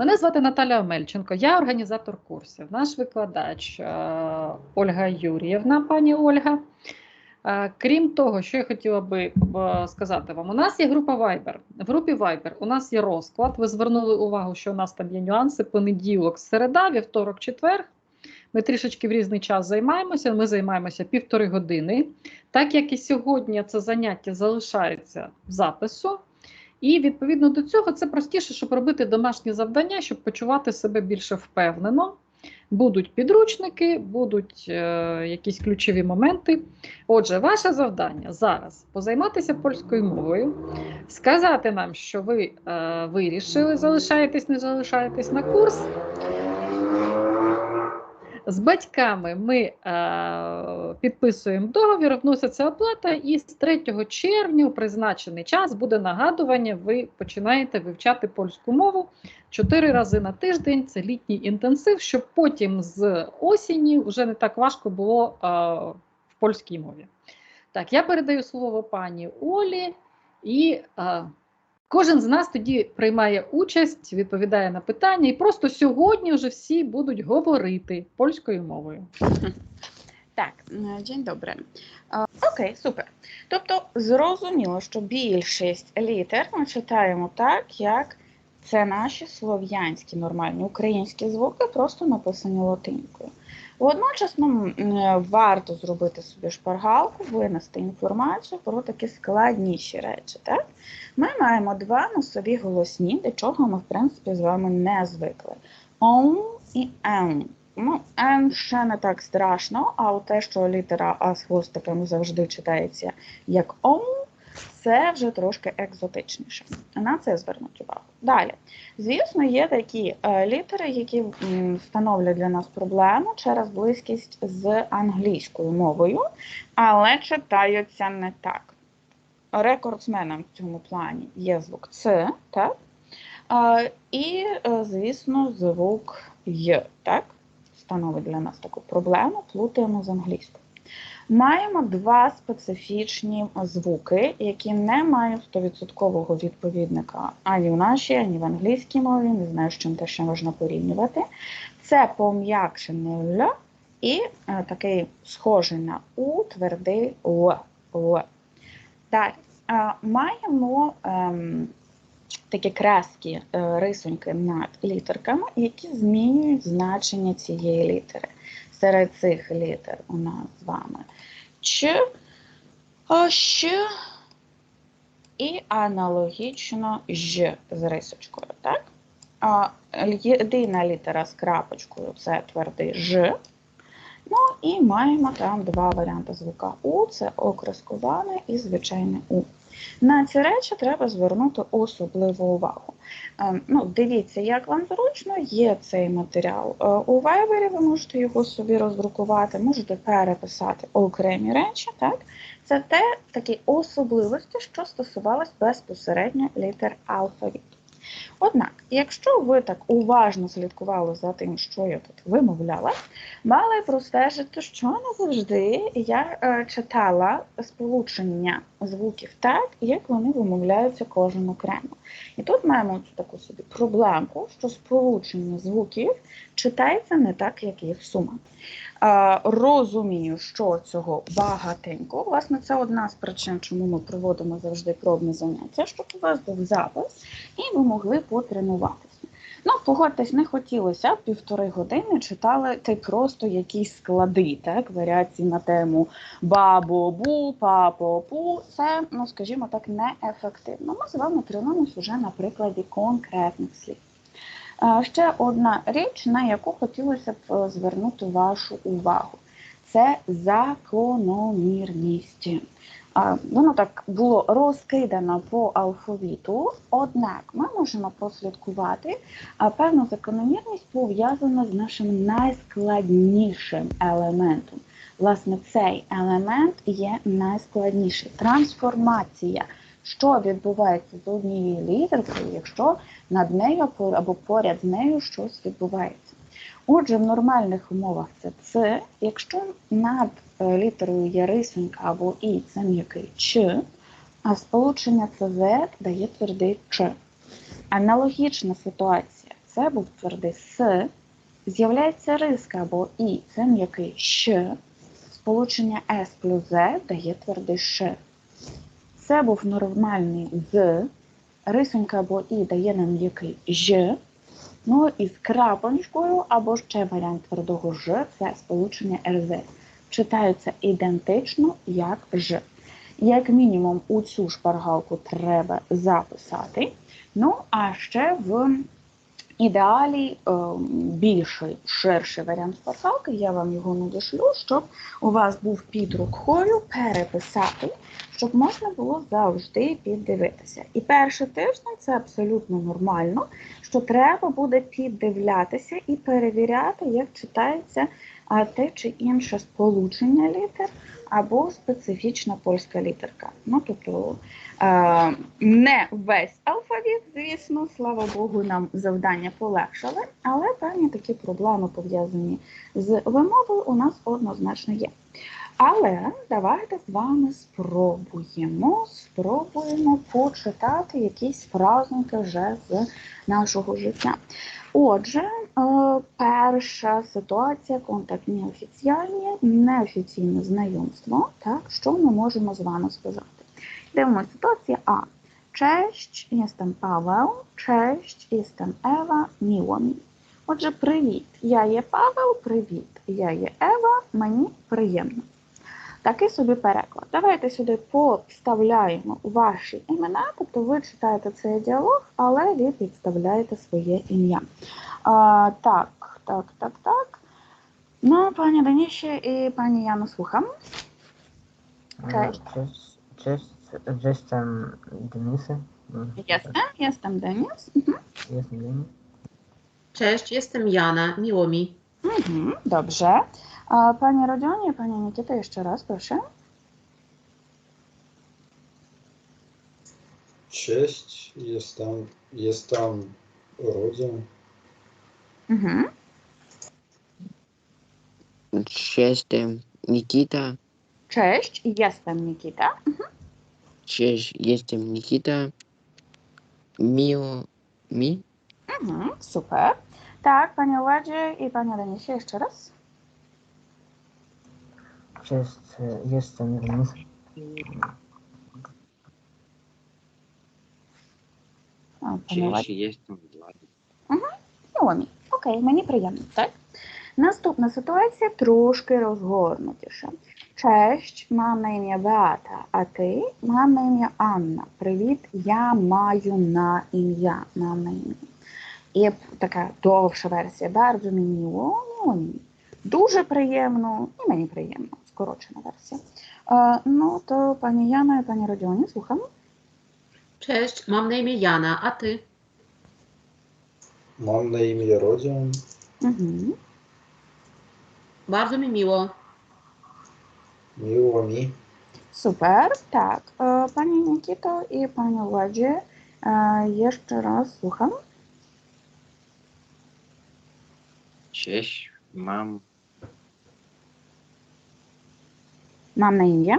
Мене звати Наталя Омельченко, я організатор курсів, наш викладач е, Ольга Юріївна, пані Ольга. Е, Крім того, що я хотіла би е, сказати вам, у нас є група Viber. В групі Viber у нас є розклад. Ви звернули увагу, що у нас там є нюанси. Понеділок, середа, вівторок, четвер. Ми трішечки в різний час займаємося. Ми займаємося півтори години. Так як і сьогодні це заняття залишається в запису. І відповідно до цього це простіше, щоб робити домашні завдання, щоб почувати себе більше впевнено. Будуть підручники, будуть е, якісь ключові моменти. Отже, ваше завдання зараз позайматися польською мовою, сказати нам, що ви е, вирішили, залишаєтесь, не залишаєтесь на курс. З батьками ми е, підписуємо договір, вноситься оплата, і з 3 червня у призначений час буде нагадування. Ви починаєте вивчати польську мову 4 рази на тиждень. Це літній інтенсив, щоб потім з осені вже не так важко було е, в польській мові. Так, я передаю слово пані Олі, і е, кожен з нас тоді приймає участь, відповідає на питання, і просто сьогодні вже всі будуть говорити польською мовою. Так, е, dzień dobry. Е, Окей, супер. Тобто зрозуміло, що більшість літер ми читаємо так, як це наші слов'янські нормальні українські звуки, просто написані латинкою. Водночас нам м, варто зробити собі шпаргалку, винести інформацію про такі складніші речі. Так? Ми маємо два носові голосні, до чого ми, в принципі, з вами не звикли. Он і ен. Ну, Н ще не так страшно, а те, що літера А з хвостиком завжди читається як ом, це вже трошки екзотичніше. На це звернуть увагу. Далі. Звісно, є такі е, літери, які становлять для нас проблему через близькість з англійською мовою, але читаються не так. Рекордсменом в цьому плані є звук Ц, так? Е, і, е, звісно, звук Й, так? становить для нас таку проблему, плутаємо з англійською. Маємо два специфічні звуки, які не мають 100% відповідника ані в нашій, ані в англійській мові. Не знаю, з чим те ще можна порівнювати. Це пом'якшений Л і е, такий схожий на У, твердий Л. Л. Далі. Е, маємо ем, такі крески, е, рисуньки над літерками, які змінюють значення цієї літери. Серед цих літер у нас з вами Ч, Щ і аналогічно Ж з рисочкою. Так? Єдина літера з крапочкою це твердий Ж. Ну і маємо там два варіанти звука У це окресковане і звичайне У. На ці речі треба звернути особливу увагу. Е, Ну, Дивіться, як вам зручно, є цей матеріал е, у Viber, ви можете його собі роздрукувати, можете переписати окремі речі. Так? Це те такі особливості, що стосувалися безпосередньо літер алфавіту. Однак, якщо ви так уважно слідкували за тим, що я тут вимовляла, мали простежити, що завжди я е, читала сполучення звуків так, як вони вимовляються кожен окремо. І тут маємо цю таку собі проблемку, що сполучення звуків читається не так, як їх сума. Розумію, що цього багатенько. Власне, це одна з причин, чому ми проводимо завжди пробне заняття, щоб у вас був запис, і ви могли потренуватися. Ну, погодьтесь, не хотілося півтори години читали ти просто якісь склади, так, варіації на тему бабо-бу, папо-пу. Це, ну скажімо так, неефективно. Ми з вами тренуємося вже на прикладі конкретних слів. Ще одна річ, на яку хотілося б е, звернути вашу увагу, це закономірність. Воно так було розкидано по алфавіту, однак ми можемо прослідкувати певну закономірність пов'язану з нашим найскладнішим елементом. Власне, цей елемент є найскладніший трансформація. Що відбувається з однією літеркою, якщо над нею або поряд з нею щось відбувається. Отже, в нормальних умовах це Ц, якщо над е, літерою є рисунька або І, це м'який Ч, а сполучення ЦЗ дає твердий Ч. Аналогічна ситуація це був твердий С, з'являється риска або І, це м'який Щ, сполучення С плюс З дає твердий Ш. Це був нормальний З, рисунка або І дає нам який Ж, ну і з крапочкою або ще варіант твердого Ж, це сполучення РЗ. Читаються ідентично як Ж. Як мінімум, у цю шпаргалку треба записати. Ну, а ще в ідеалі е, більший, ширший варіант шпаргалки, я вам його надішлю, щоб у вас був під рукою переписати, щоб можна було завжди піддивитися. І перший тиждень це абсолютно нормально, що треба буде піддивлятися і перевіряти, як читається те чи інше сполучення літер або специфічна польська літерка. Ну, тобто е, не весь алфавіт, звісно, слава Богу, нам завдання полегшили, але певні такі проблеми пов'язані з вимовою у нас однозначно є. Але давайте з вами спробуємо, спробуємо почитати якісь фразунки вже з нашого життя. Отже, е, перша ситуація, контакт неофіціальні, неофіційне знайомство. Так, що ми можемо з вами сказати? Дивимося ситуація А. Cześć, jestem Paweł. Cześć, jestem Ewa. Miło mi. Отже, привіт. Я є Павел, привіт. Я є Ева, мені приємно. Такий собі переклад. Давайте сюди поставляємо ваші імена, тобто ви читаєте цей діалог, але ви підставляєте своє ім'я. А, так, так, так, так. Ну, пані Даніші і пані Яну слухам. Denisy. Mm, Jestem, jestem Denis. Mhm. Jestem Denis. Cześć, jestem Jana, miło mi. Mhm, dobrze. A, Panie Rodzionie, Panie Nikita, jeszcze raz proszę. Cześć, jestem, jestem Rodzin. Mhm. Cześć, jestem Nikita. Cześć, jestem Nikita. Cześć, jestem Nikita. Miło mi. Mhm, super. Tak, Panie Ładzie i Panie Denisie, jeszcze raz. Cześć, jestem Denis. O, Panie Ładzie. Cześć, jestem Влад. Miło mi. Окей, мені приємно, так? Наступна ситуація трошки розгорнутіша. Честь, мам на ім'я Беата, а ти мам на ім'я Анна. Привіт, я маю на ім'я. Мам на ім'я. І така довша версія. Mi miło, miło mi. Дуже приємно і мені приємно. skrócona wersja. E, no to Pani Jana i Pani Rodzionie, słucham. Cześć, mam na imię Jana, a Ty? Mam na imię Rodzion. Mhm. Bardzo mi miło. Miło mi. Super, tak. E, pani Nikito i Pani Ładzie, e, jeszcze raz słucham. Cześć, mam Mam na imię.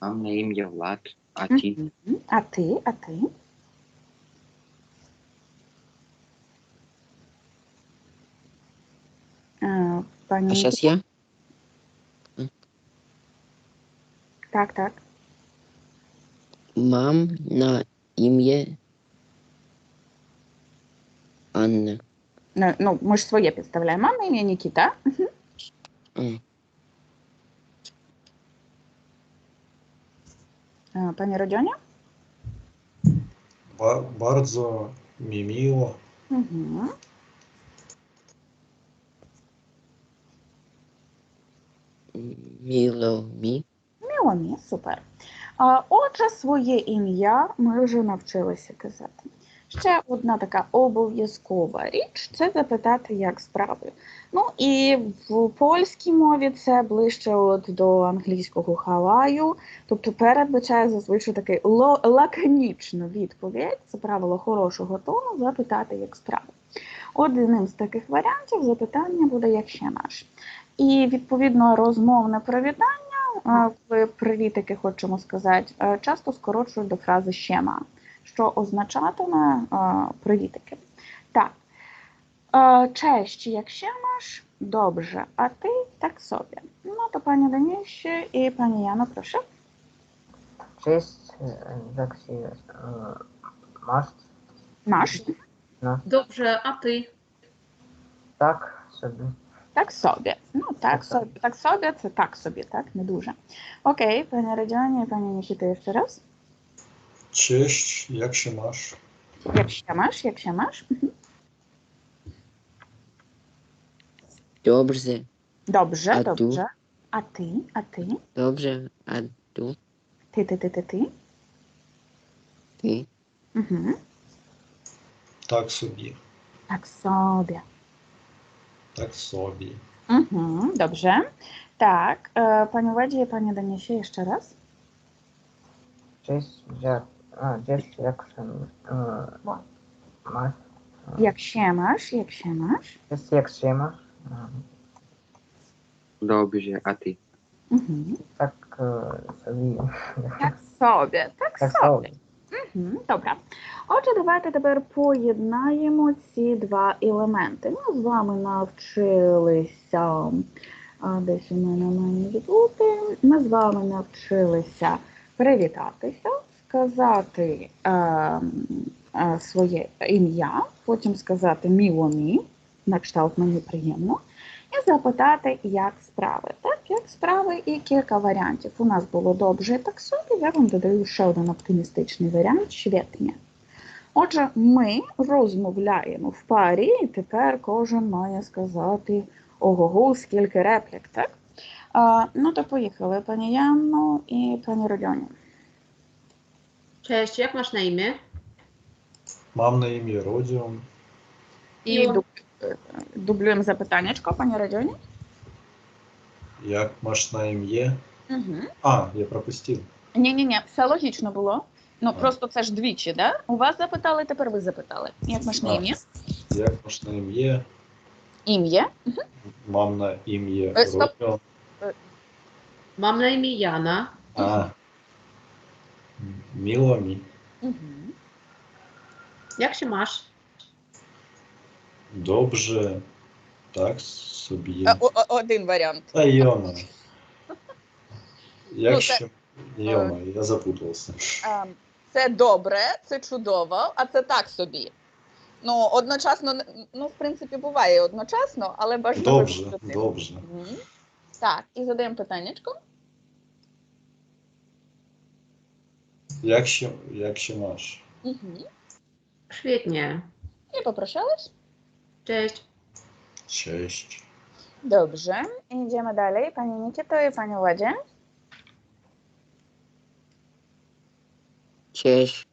mam na imię Влад, a ty? Mhm. A ty, a ty? E, Pani A сейчас Nikito? я? Tak, tak. Mam na imię Anna. No, no, my ж своє підставляємо. Mam na imię Nikita. Mm. E, Pani Rodzionia? Ba- bardzo mi miło. Mhm. Miło mi. Міло мі, супер. Отже, своє ім'я ми вже навчилися казати. Ще одна така обов'язкова річ це запитати, як справи. Ну і в польській мові це ближче от до англійського хаваю, тобто передбачає зазвичай такий лаконічну відповідь, це правило хорошого тону, запитати, як справи. Одним з таких варіантів запитання буде як ще наш. І відповідно розмовне привітання, коли привітики хочемо сказати, часто скорочують до фрази щема. Що означатиме а, привітики. Так. А, честь, якщо маєш, добре, а ти так собі. Ну, то пані Даніші і пані Яно, прошу. Cześć, e, jak się e, masz? Маш. No, Dobrze, a ty? tak sobie. Так собі. Ну, так Так собі. Так собі, це так собі, так, не дуже. Окей, пані Радіоні і пані Нікіта ще раз. Cześć, jak się masz? Якщо маєш, якщо маєш. Dobrze, Добре, А ту? добре. А ти, а ти, dobrze, a tu, ти, ти, ти, ти, ти. ty, Угу. Tak sobie. Так собі. Tak sobie. Угу. Добре. Так, е, пані Леді і пані Даніші ще раз. Cześć, jak, a, cześć, jak się masz? Jak się masz? Dobrze, a ty. Tak e, sobie. Так собі, так Tak собі. Мгм, Добре. Отже, давайте тепер поєднаємо ці два елементи. Ми з вами навчилися. а, Десь у мене має бути. Ми з вами навчилися привітатися, сказати е, е, своє ім'я, потім сказати міломі, на кшталт мені приємно, і запитати, як справи. Так, як справи і кілька варіантів. У нас було добре так собі. Я вам додаю ще один оптимістичний варіант швидкня. Отже, ми розмовляємо в парі, і тепер кожен має сказати ого-го, скільки реплік, так? А, ну то поїхали, пані Яно і пані Родьоні. Cześć, jak masz na imię? Mam na imię Rodzion. І Міло. дуб- е, дублюємо запитаннячко. Jak masz na imię? Угу. A, я пропустил. Ні-ні-ні, все логічно було. Ну А. просто це ж двічі, да? У вас запитали, тепер ви запитали. Як ваш на ім'я? Jak masz na imię? Ім'я. Mam na imię E, stop. Rodzion. Mam na imię Jana. A. Miło mi. Угу. Jak się masz? Dobrze. Tak sobie. Один варіант. А, Йома. Як Ну, Йома, я запутався. Ем, Це добре, це чудово, а це так собі. Ну, одночасно, не- ну, в принципі, буває одночасно, але бажано вивчити. dobrze. Мгм. Так, і задаємо питаннячко. Jak się, jak się masz? Mhm. Świetnie. Nie poprosiłeś? Cześć. Cześć. Dobrze, idziemy dalej. Pani Nikito i Pani Ładzie. Cześć.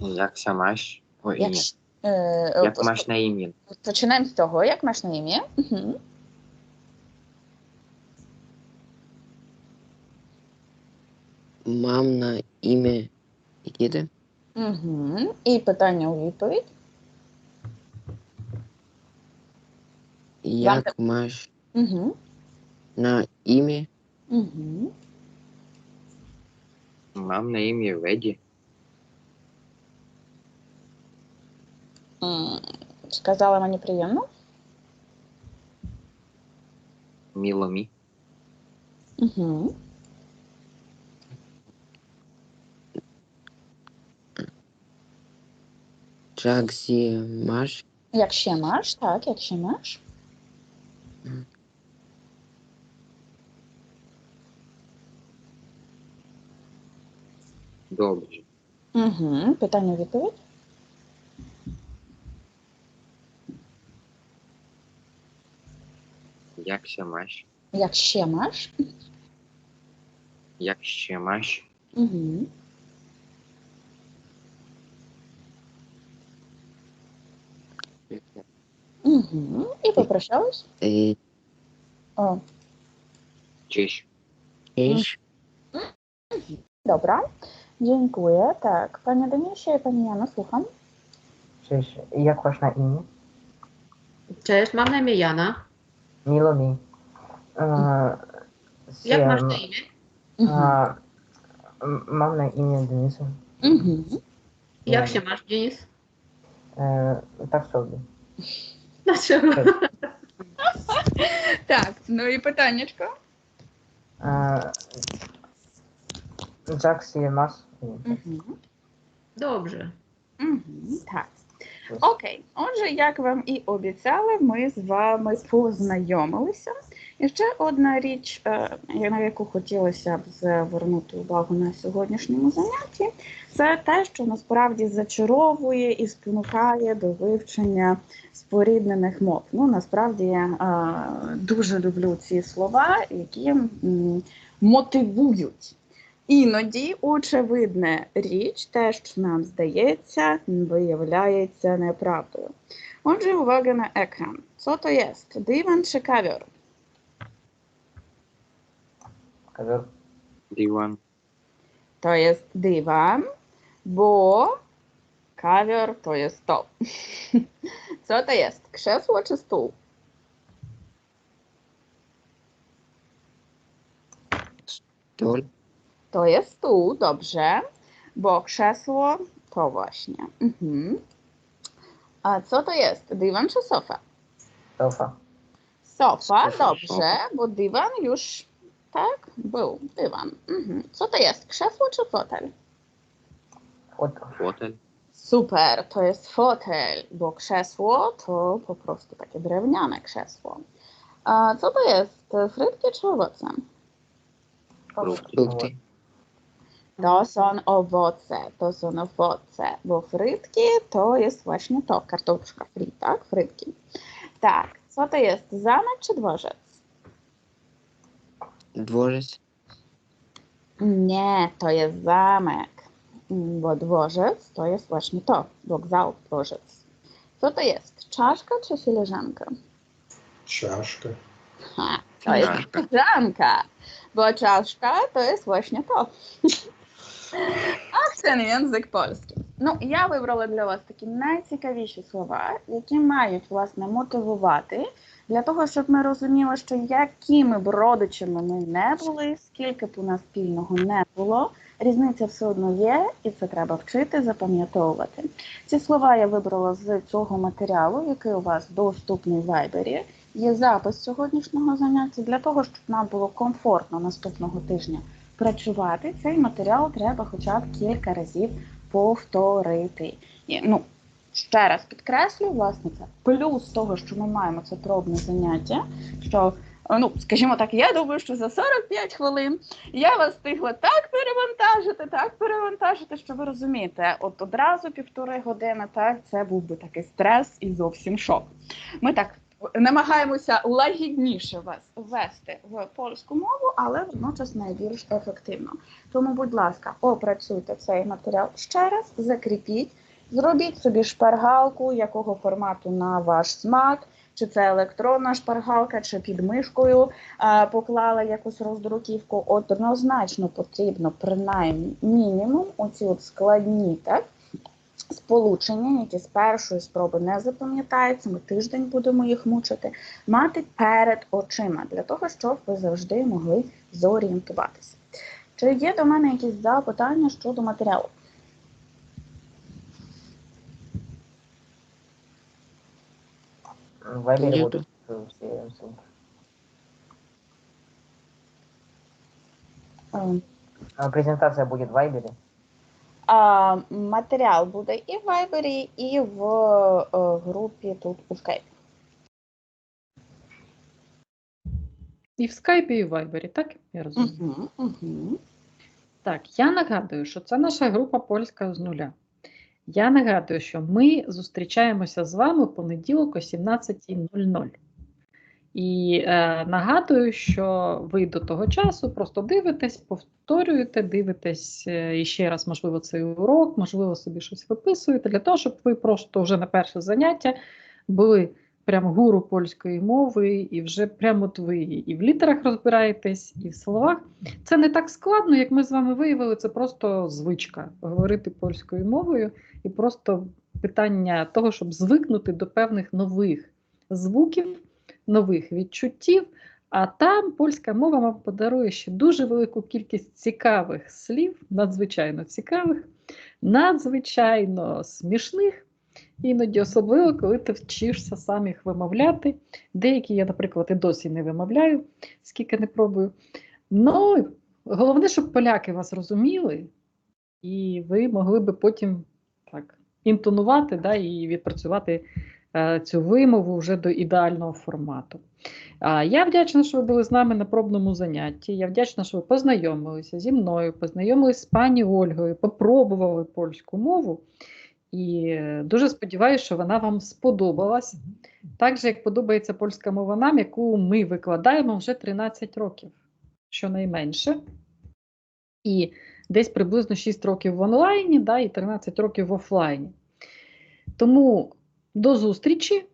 Jak się masz? Po imię. E, jak, Jak masz na imię? Zaczynam z tego, jak masz na imię? Mhm. Mam na imię Nikita, Угу. І питання у відповідь. jak masz Угу. na imię Угу. Mam na imię Леді. Сказала мені приємно. Міло мі. Угу. Jak się masz, Як ще маєш? Так, як ще маєш. Добре. Угу. Питання відповідь. Як się masz? Як ще маєш? Jak się masz? Угу. Угу. І попрощались. y, О, Cześć. cześć, Dobra, dziękuję. Tak, Panie Denisie i Pani Jano, słucham. Cześć, jak masz na imię? Cześć, mam na imię Jana. Miło mi. E, Jak masz się- na imię? А, м- мамне ім'я Дениса. Угу. Як ще маєш, Денис? Е, так собі. На чого? Так, ну і питаннячко. Е, Джаксі. Добре. Так. Окей, отже, як вам і обіцяли, ми з вами познайомилися. І ще одна річ, е, на яку хотілося б звернути увагу на сьогоднішньому занятті, це те, що насправді зачаровує і спонукає до вивчення споріднених мов. Ну, насправді я е, дуже люблю ці слова, які мотивують. Іноді очевидна річ, те, що нам здається, виявляється неправдою. Отже, увага на екран. Co to jest? Диван чи кавер? Kazał. Diwan. To jest dywan, bo kawior to jest to. Co to jest? Krzesło czy stół? Stół. To jest stół, dobrze, bo krzesło to właśnie. Mhm. A co to jest? Dywan czy sofa? Sofa. Sofa, dobrze, bo dywan już tak? Był, byłam. Mhm. Co to jest, krzesło czy fotel? Fotel. Super, to jest fotel, bo krzesło to po prostu takie drewniane krzesło. A co to jest, frytki czy owoce? Frukty. To są owoce, to są owoce, bo frytki to jest właśnie to, kartoflka frita, tak? Frytki. Tak, co to jest, zamek czy dworzec? Дворец. Nie, to jest zamek, bo dworzec to jest właśnie to, wokzał, dworzec. Co to jest? Czaszka czy filiżanka? Чашка. Ha, to jest Czaszka. filiżanka, bo czaszka to jest właśnie to. Ach, ten język polski. Ну, я вибрала для вас такі найцікавіші слова, які мають власне мотивувати для того, щоб ми розуміли, що якими б родичами ми не були, скільки б у нас спільного не було, різниця все одно є, і це треба вчити, запам'ятовувати. Ці слова я вибрала з цього матеріалу, який у вас доступний в Вайбері. Є запис сьогоднішнього заняття для того, щоб нам було комфортно наступного тижня працювати. Цей матеріал треба хоча б кілька разів повторити. Ну, ще раз підкреслю, власне, це плюс того, що ми маємо це пробне заняття. Що, е, ну, скажімо так, я думаю, що за 45 хвилин я вас встигла так перевантажити, так перевантажити, що ви розумієте, от одразу півтори години, так, це був би такий стрес і зовсім шок. Ми так намагаємося лагідніше вас ввести в польську мову, але водночас найбільш ефективно. Тому, будь ласка, опрацюйте цей матеріал ще раз, закріпіть, зробіть собі шпаргалку, якого формату на ваш смак. Чи це електронна шпаргалка, чи під мишкою а, поклала якусь роздруківку. Однозначно потрібно принаймні мінімум оці от складні так, сполучення, які з першої спроби не запам'ятаються, ми тиждень будемо їх мучити, мати перед очима для того, щоб ви завжди могли зорієнтуватися. Чи є до мене якісь запитання щодо матеріалу? В Вайбере будут э, все ссылки. А, Презентация будет в Вайбере. А, матеріал буде і в Viber, і в е, групі тут у Skype. І в скайпі, і в вайбері, так? Я розумію. Угу, угу. Так, я нагадую, що це наша група польська з нуля. Я нагадую, що ми зустрічаємося з вами в понеділок о 17.00. І е, нагадую, що ви до того часу просто дивитесь, повторюєте, дивитесь е, ще раз, можливо, цей урок, можливо, собі щось виписуєте, для того, щоб ви просто вже на перше заняття були прям гуру польської мови, і вже прямо от ви і в літерах розбираєтесь, і в словах. Це не так складно, як ми з вами виявили, це просто звичка говорити польською мовою, і просто питання того, щоб звикнути до певних нових звуків, нових відчуттів. А там польська мова вам подарує ще дуже велику кількість цікавих слів, надзвичайно цікавих, надзвичайно смішних, іноді особливо, коли ти вчишся сам їх вимовляти. Деякі я, наприклад, і досі не вимовляю, скільки не пробую. Ну, головне, щоб поляки вас розуміли, і ви могли би потім так інтонувати да, і відпрацювати е, цю вимову вже до ідеального формату. А, я вдячна, що ви були з нами на пробному занятті. Я вдячна, що ви познайомилися зі мною, познайомилися з пані Ольгою, попробували польську мову. І дуже сподіваюся, що вона вам сподобалась. Так же, як подобається польська мова нам, яку ми викладаємо вже 13 років, щонайменше. І десь приблизно 6 років в онлайні, да, і 13 років в офлайні. Тому до зустрічі,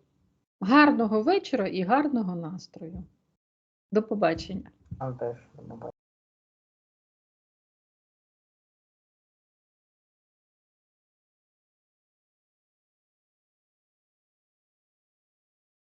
гарного вечора і гарного настрою. До побачення. Там теж добавить.